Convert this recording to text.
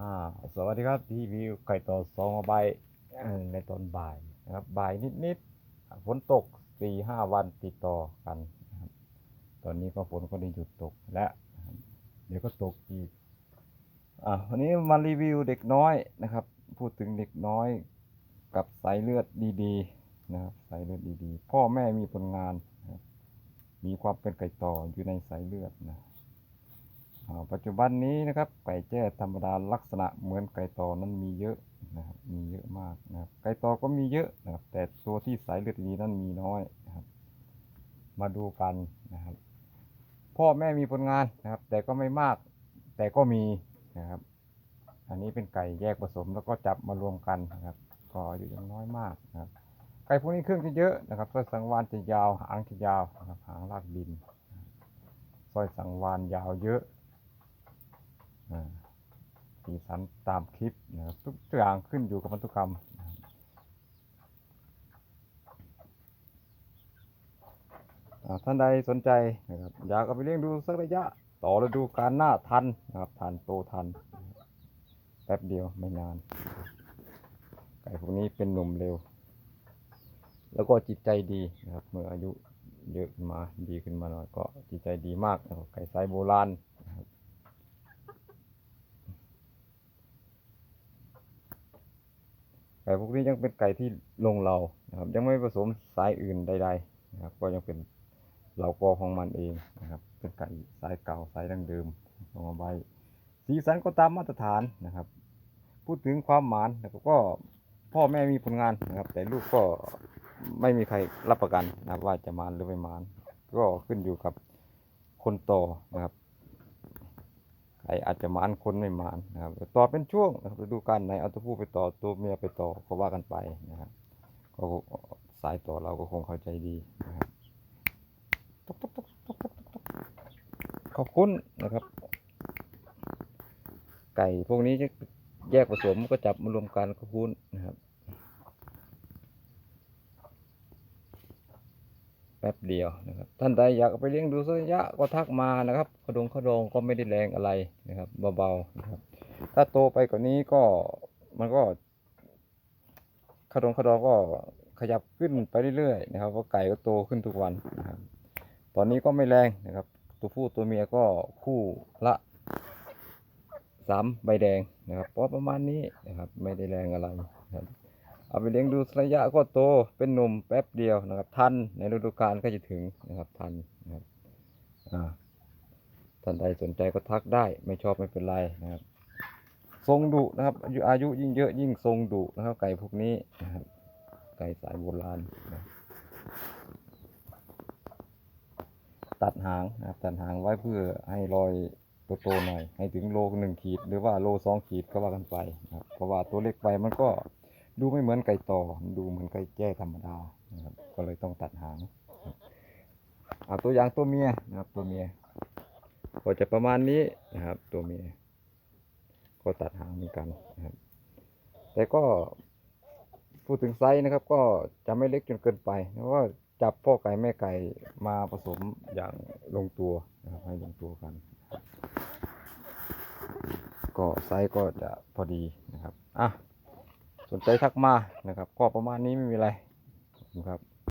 อ่าสวัสดีครับที่วิวไก่ต่อสองใบในตอนบ่ายนะครับบ่ายนิดๆฝนตกสี่ห้าวันติดต่อกันนะครับตอนนี้ก็ฝนก็ได้หยุดตกแล้วนะเดี๋ยวก็ตกอีกอ่าวันนี้มารีวิวเด็กน้อยนะครับ พูดถึงเด็กน้อยกับสายเลือดดีๆนะครับสายเลือดดีๆ พ่อแม่มีผลงาน มีความเป็นไก่ต่ออยู่ในสายเลือดนะ ปัจจุบันนี้นะครับไก่แจ้ธรรมดาลักษณะเหมือนไก่ตอนั้นมีเยอะนะครับมีเยอะมากนะครับไก่ตอก็มีเยอะนะครับแต่ตัวที่สายเลือดดีนั้นมีน้อยนะครับ มาดูกันนะครับ พ่อแม่มีผลงานนะครับ แต่ก็ไม่มากแต่ก็มีนะครับ อันนี้เป็นไก่แยกผสมแล้วก็จับมารวมกันนะครับ ก็อายุยังน้อยมากนะครับ ไก่พวกนี้เครื่องจะเยอะนะครับสร้อยสังวานจะยาวหางจะยาวนะครับหางลากดินสร้อยสังวานยาวเยอะ สีสันตามคลิปนะครับทุกอย่างขึ้นอยู่กับพันธุกรรมท่านใดสนใจนะครับอยากเอาไปเลี้ยงดูสักระยะ ต่อฤดูการหน้าทันนะครับทันโตทัน แป๊บเดียวไม่นาน ไก่พวกนี้เป็นหนุ่มเร็ว แล้วก็จิตใจดีนะครับเมื่ออายุเยอะขึ้นมาดีขึ้นมาหน่อยก็จิตใจดีมากไก่สายโบราณนะครับ ไก่พวกนี้ยังเป็นไก่ที่ลงเรานะครับ ยังไม่ผสมสายอื่นใดๆนะครับ ก็ยังเป็นเหล่ากอของมันเองนะครับ เป็นไก่สายเก่าสายดั้งเดิมของเอาไว้สีสันก็ตามมาตรฐานนะครับ พูดถึงความหมานนะครับก็พ่อแม่มีผลงานนะครับ แต่ลูกก็ไม่มีใครรับประกันนะว่าจะมานหรือไม่มาน ก็ขึ้นอยู่กับคนโตอนะครับ ไก่อาจจะมานคนไม่มานนะครับต่อเป็นช่วงนะครับฤดูกาลไหนเอาตัวผู้ไปต่อตัวเมียไปต่อก็ว่ากันไปนะครับก็สายต่อเราก็คงเข้าใจดีนะครับขอบคุณนะครับ ไก่พวกนี้จะแยกผสมก็จับมารวมกันขอบคุณนะครับ แป๊บเดียวนะครับ ท่านใดอยากไปเลี้ยงดูสักระยะก็ทักมานะครับขดงขดงก็ไม่ได้แรงอะไรนะครับเบาๆนะครับ ถ้าโตไปกว่านี้ก็มันก็ขดงขดองก็ขยับขึ้นไปเรื่อยๆนะครับเพราะไก่ก็โตขึ้นทุกวันนะครับ ตอนนี้ก็ไม่แรงนะครับ ตัวผู้ตัวเมียก็คู่ละสามใบแดงนะครับเพราะประมาณนี้นะครับไม่ได้แรงอะไรนะครับ เอาไปเลี้ยงดูระยะก็โตเป็นหนุ่มแป๊บเดียวนะครับ ทันในฤดูกาลก็จะถึงนะครับทันนะครับอ่าท่านใดสนใจก็ทักได้ไม่ชอบไม่เป็นไรนะครับ ทรงดุนะครับอายุอายุยิ่งเยอะยิ่งทรงดุนะครับ ไก่พวกนี้นะครับไก่สายโบราณนะตัดหางนะครับตัดหางไว้เพื่อให้รอยโตหน่อยให้ถึงโลหนึ่งขีด หรือว่าโลสองขีดก็ว่ากันไปนะครับเพราะว่าตัวเล็กไปมันก็ ดูไม่เหมือนไก่ต่อ ดูเหมือนไก่แจ้ธรรมดานะครับ ก็เลยต้องตัดหางเอาตัวอย่างตัวเมียนะครับ ตัวเมีย ก็จะประมาณนี้นะครับ ตัวเมีย ก็ตัดหางเหมือนกันนะครับ แต่ก็พูดถึงไซส์นะครับ ก็จะไม่เล็กจนเกินไปเพราะว่าจับพ่อไก่แม่ไก่มาผสมอย่างลงตัวนะครับให้ลงตัวกัน ก็ไซส์ก็จะพอดีนะครับอะ สนใจทักมานะครับ ก็ประมาณนี้ไม่มีอะไรนะครับ